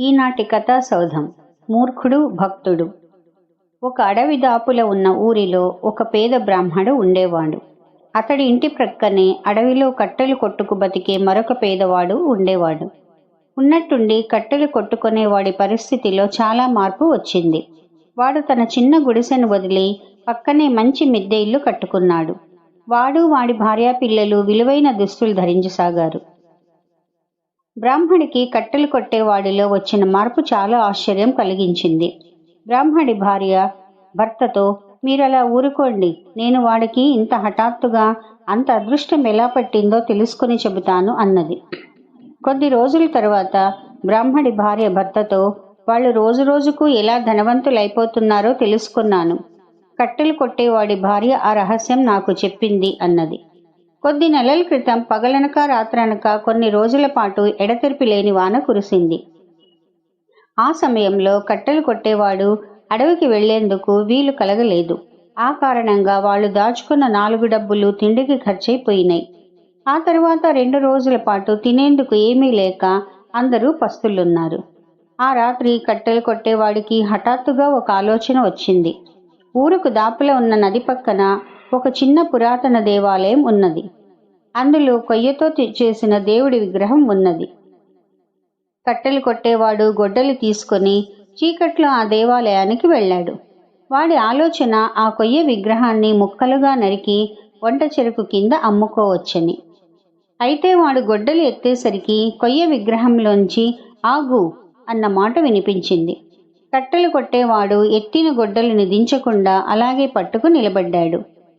ఈనాటి కథా సౌధం. మూర్ఖుడు భక్తుడు. ఒక అడవి దాపుల ఉన్న ఊరిలో ఒక పేద బ్రాహ్మడు ఉండేవాడు. అతడి ఇంటి ప్రక్కనే అడవిలో కట్టెలు కొట్టుకు బతికే మరొక పేదవాడు ఉండేవాడు. ఉన్నట్టుండి కట్టెలు కొట్టుకునేవాడి పరిస్థితిలో చాలా మార్పు వచ్చింది. వాడు తన చిన్న గుడిసెను వదిలి పక్కనే మంచి మిద్దె ఇల్లు కట్టుకున్నాడు. వాడు వాడి భార్యా పిల్లలు విలువైన దుస్తులు ధరించసాగారు బ్రాహ్మణికి కట్టెలు కొట్టేవాడిలో వచ్చిన మార్పు చాలా ఆశ్చర్యం కలిగించింది. బ్రాహ్మడి భార్య భర్తతో మీరలా ఊరుకోండి. నేను వాడికి ఇంత హఠాత్తుగా అంత అదృష్టం ఎలా పట్టిందో తెలుసుకుని చెబుతాను అన్నది. కొద్ది రోజుల తర్వాత బ్రాహ్మడి భార్య భర్తతో వాళ్ళు రోజు రోజుకు ఎలా ధనవంతులైపోతున్నారో తెలుసుకున్నాను. కట్టెలు కొట్టేవాడి భార్య ఆ రహస్యం నాకు చెప్పింది అన్నది. కొద్ది నెలల క్రితం పగలనక రాత్రనక కొన్ని రోజుల పాటు ఎడతెరిపి లేని వాన కురిసింది. ఆ సమయంలో కట్టెలు కొట్టేవాడు అడవికి వెళ్ళేందుకు వీలు కలగలేదు. ఆ కారణంగా వాళ్ళు దాచుకున్న నాలుగు డబ్బులు తిండికి ఖర్చయిపోయినాయి ఆ తర్వాత రెండు రోజుల పాటు తినేందుకు ఏమీ లేక అందరూ పస్తులున్నారు. ఆ రాత్రి కట్టెలు కొట్టేవాడికి హఠాత్తుగా ఒక ఆలోచన వచ్చింది. ఊరుకు దాపుల ఉన్న నది పక్కన ఒక చిన్న పురాతన దేవాలయం ఉన్నది. అందులో కొయ్యతో చేసిన దేవుడి విగ్రహం ఉన్నది. కట్టెలు కొట్టేవాడు గొడ్డలు తీసుకొని చీకట్లో ఆ దేవాలయానికి వెళ్ళాడు. వాడి ఆలోచన ఆ కొయ్య విగ్రహాన్ని ముక్కలుగా నరికి వంట చెరుకు కింద అమ్ముకోవచ్చని. అయితే వాడు గొడ్డలు ఎత్తేసరికి కొయ్య విగ్రహంలోంచి ఆగు అన్న మాట వినిపించింది. కట్టెలు కొట్టేవాడు ఎత్తిన గొడ్డలిని దించకుండా అలాగే పట్టుకు నిలబడ్డాడు.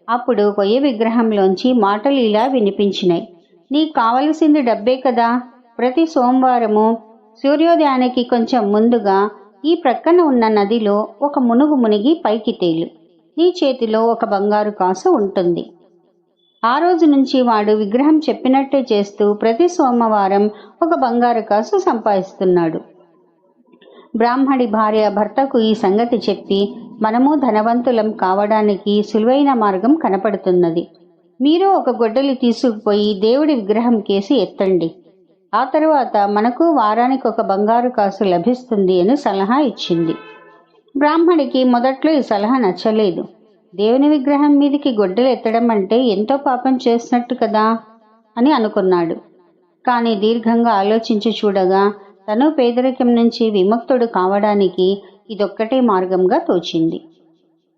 అప్పుడు కొయ్య విగ్రహంలోంచి మాటలు ఇలా వినిపించినాయి. నీకు కావలసింది డబ్బే కదా? ప్రతి సోమవారము సూర్యోదయానికి కొంచెం ముందుగా ఈ ప్రక్కన ఉన్న నదిలో ఒక మునుగు మునిగి పైకి తేలు. నీ చేతిలో ఒక బంగారు కాసు ఉంటుంది. ఆ రోజు నుంచి వాడు విగ్రహం చెప్పినట్టే చేస్తూ ప్రతి సోమవారం ఒక బంగారు కాసు సంపాదిస్తున్నాడు. బ్రాహ్మడి భార్య భర్తకు ఈ సంగతి చెప్పి మనము ధనవంతులం కావడానికి సులువైన మార్గం కనపడుతున్నది. మీరు ఒక గొడ్డలి తీసుకుపోయి దేవుడి విగ్రహం కేసి ఎత్తండి. ఆ తరువాత మనకు వారానికి ఒక బంగారు కాసు లభిస్తుంది అని సలహా ఇచ్చింది. బ్రాహ్మడికి మొదట్లో ఈ సలహా నచ్చలేదు. దేవుని విగ్రహం మీదకి గొడ్డలు ఎత్తడం అంటే ఎంతో పాపం చేసినట్టు కదా అని అనుకున్నాడు. కానీ దీర్ఘంగా ఆలోచించి చూడగా తను పేదరికం నుంచి విముక్తుడు కావడానికి ఇదొక్కటే మార్గంగా తోచింది.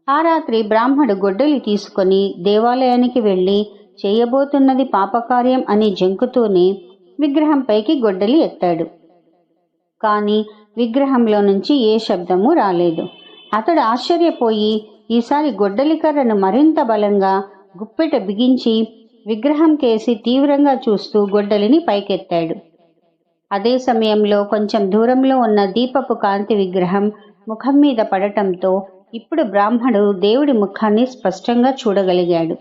ఆ రాత్రి బ్రాహ్మడు గొడ్డలి తీసుకొని దేవాలయానికి వెళ్ళి చేయబోతున్నది పాపకార్యం అని జంకుతూనే విగ్రహంపైకి గొడ్డలి ఎత్తాడు. కానీ విగ్రహంలో నుంచి ఏ శబ్దము రాలేదు. అతడు ఆశ్చర్యపోయి ఈసారి గొడ్డలి కర్రను మరింత బలంగా గుప్పెట బిగించి విగ్రహం కేసి తీవ్రంగా చూస్తూ గొడ్డలిని పైకెత్తాడు. అదే సమయంలో కొంచెం దూరంలో ఉన్న దీపపు కాంతి విగ్రహం ముఖం మీద పడటంతో ఇప్పుడు బ్రాహ్మడు దేవుడి ముఖాన్ని స్పష్టంగా చూడగలిగాడు.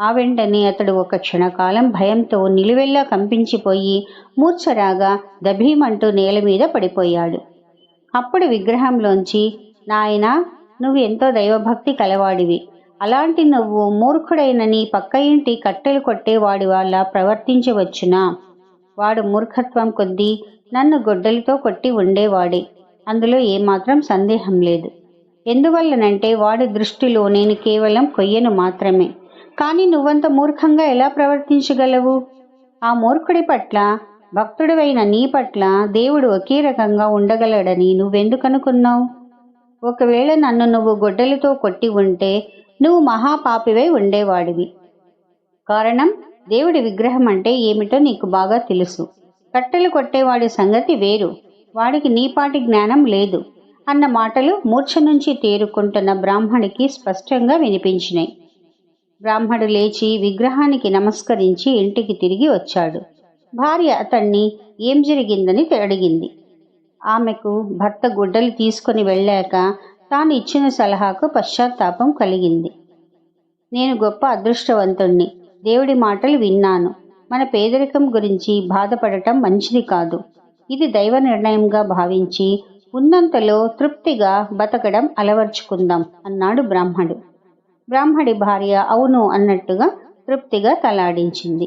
ఆ వెంటనే అతడు ఒక క్షణకాలం భయంతో నిలువెల్లా కంపించిపోయి మూర్ఛరాగా దభీమంటూ నేల మీద పడిపోయాడు. అప్పుడు విగ్రహంలోంచి నాయనా నువ్వు ఎంతో దైవభక్తి కలవాడివి. అలాంటి నువ్వు మూర్ఖుడైన నీ పక్క ఇంటి కట్టెలు కొట్టేవాడి వాళ్ళ ప్రవర్తించవచ్చునా? వాడు మూర్ఖత్వం కొద్దీ నన్ను గొడ్డలితో కొట్టి ఉండేవాడే. అందులో ఏమాత్రం సందేహం లేదు. ఎందువల్లనంటే వాడి దృష్టిలో నేను కేవలం కొయ్యను మాత్రమే. కానీ నువ్వంత మూర్ఖంగా ఎలా ప్రవర్తించగలవు? ఆ మూర్ఖుడి పట్ల భక్తుడివైన నీ పట్ల దేవుడు ఒకే రకంగా ఉండగలడని నువ్వెందుకనుకున్నావు? ఒకవేళ నన్ను నువ్వు గొడ్డలితో కొట్టి ఉంటే నువ్వు మహాపాపివై ఉండేవాడివి. కారణం? దేవుడి విగ్రహం అంటే ఏమిటో నీకు బాగా తెలుసు. కట్టెలు కొట్టేవాడి సంగతి వేరు. వాడికి నీపాటి జ్ఞానం లేదు. అన్న మాటలు మూర్ఛ నుంచి తేరుకుంటున్న బ్రాహ్మడికి స్పష్టంగా వినిపించినాయి బ్రాహ్మడు లేచి విగ్రహానికి నమస్కరించి ఇంటికి తిరిగి వచ్చాడు. భార్య అతన్ని ఏం జరిగిందని అడిగింది. ఆమెకు భర్త గుడ్డలు తీసుకుని వెళ్ళాక తాను ఇచ్చిన సలహాకు పశ్చాత్తాపం కలిగింది. నేను గొప్ప అదృష్టవంతుణ్ణి. దేవుడి మాటలు విన్నాను. మన పేదరికం గురించి బాధపడటం మంచిది కాదు. ఇది దైవ నిర్ణయంగా భావించి ఉన్నంతలో తృప్తిగా బతకడం అలవర్చుకుందాం అన్నాడు బ్రాహ్మడు. బ్రాహ్మడి భార్య అవును అన్నట్టుగా తృప్తిగా తలాడించింది.